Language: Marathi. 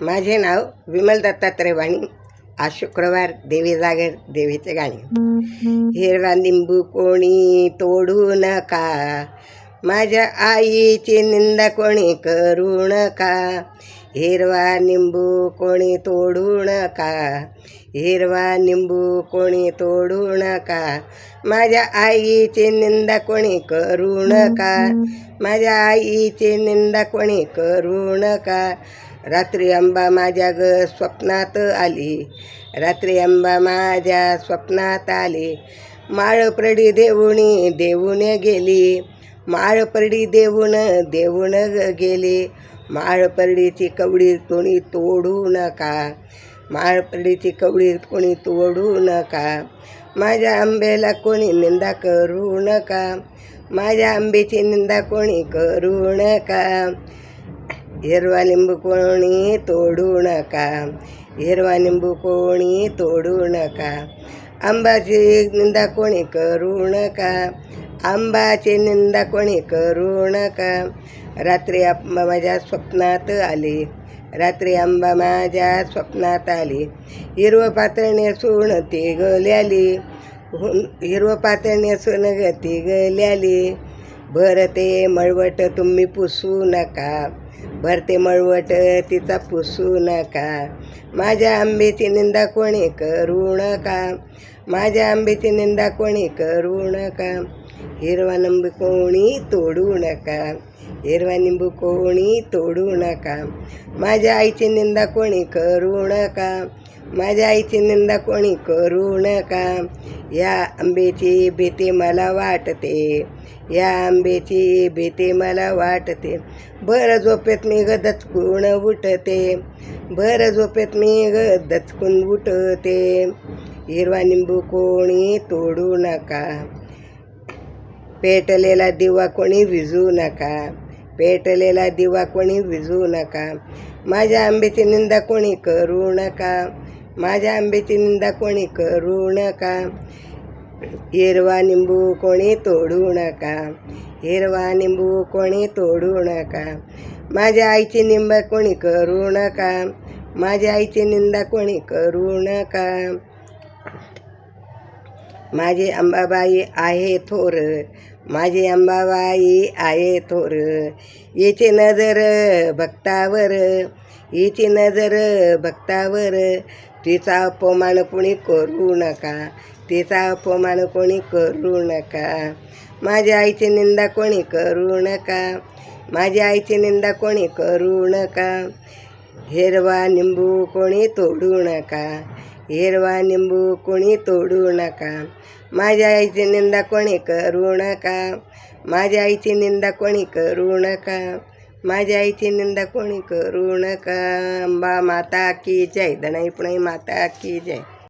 माझे नाव विमल दत्तात्रय वाणी आज शुक्रवार देवी जागर देवीचे गाणे. हिरवा लिंबू कोणी तोडू नका. माझ्या आईची निंदा कोणी करू नका. हिरवा निंबू कोणी तोडू नका. हिरवा निंबू कोणी तोडू नका. माझ्या आईची निंदा कोणी करू नका. माझ्या आईची निंदा कोणी करू नका. रात्री अंबा माझ्या ग स्वप्नात आली. रात्री अंबा माझ्या स्वप्नात आली. माळपरडी देऊणी देऊन गेली. माळपरडी देऊन देऊन ग गेली. माळपरडीची कवडी कोणी तोडू नका. माळपरडीची कवडी कोणी तोडू नका. माझ्या आंब्याला कोणी निंदा करू नका. माझ्या आंब्याची निंदा कोणी करू नका. हिरवा लिंबू कोणी तोडू नका. हिरवा लिंबू कोणी तोडू नका. आंबाची निंदा कोणी करू नका. आंबाची निंदा कोणी करू नका. रात्री आंबा माझ्या स्वप्नात आली. रात्री आंबा माझ्या स्वप्नात आली. हिरवं पातळणी नेसून ती गल्याली हिरवं पातळणी नेसून ती गल्याली भरते मळवट तुम्ही पुसू नका. भरते मळवट तिचा पुसू नका. माझ्या आंबेची निंदा कोणी करू नका. माझ्या आंबेची निंदा कोणी करू नका. हिरवा निंबू कोणी तोडू नका. हिरवा निंबू कोणी तोडू नका. माझ्या आईची निंदा कोणी करू नका. माझ्या आईची निंदा कोणी करू नका? या आंब्याची भीती मला वाटते. या आंब्याची भीती मला वाटते. भर झोपेत मी ग दचकून उठते. भर झोपेत मी ग दचकून उठते. हिरवा निंबू कोणी तोडू नका. पेटलेला दिवा कोणी विजू नका. पेटलेला दिवा कोणी विजू नका. माझ्या आंब्याची निंदा कोणी करू नका? माझ्या आंब्याची निंदा कोणी करू नका. हिरवा निंबू कोणी तोडू नका. हिरवा निंबू कोणी तोडू नका. माझ्या आईची निंबा कोणी करू नका. माझ्या आईची निंदा कोणी करू नका. माझी अंबाबाई आहे थोर. माझी अंबाबाई आहे थोर. हिची नजर भक्तावर हिची नजर भक्तावर तिचा अपमान कोणी करू नका तिचा अपमान कोणी करू नका. माझ्या आईची निंदा कोणी करू नका माझ्या आईची निंदा कोणी करू नका. हिरवा निंबू कोणी तोडू नका हिरवा निंबू कोणी तोडू नका. माझ्या आईची निंदा कोणी करू नका माझ्या आईची निंदा कोणी करू नका. माझ्या आईची निंदा कोणी करू नका अंबा माता की जय दणाई पुणे माता की जय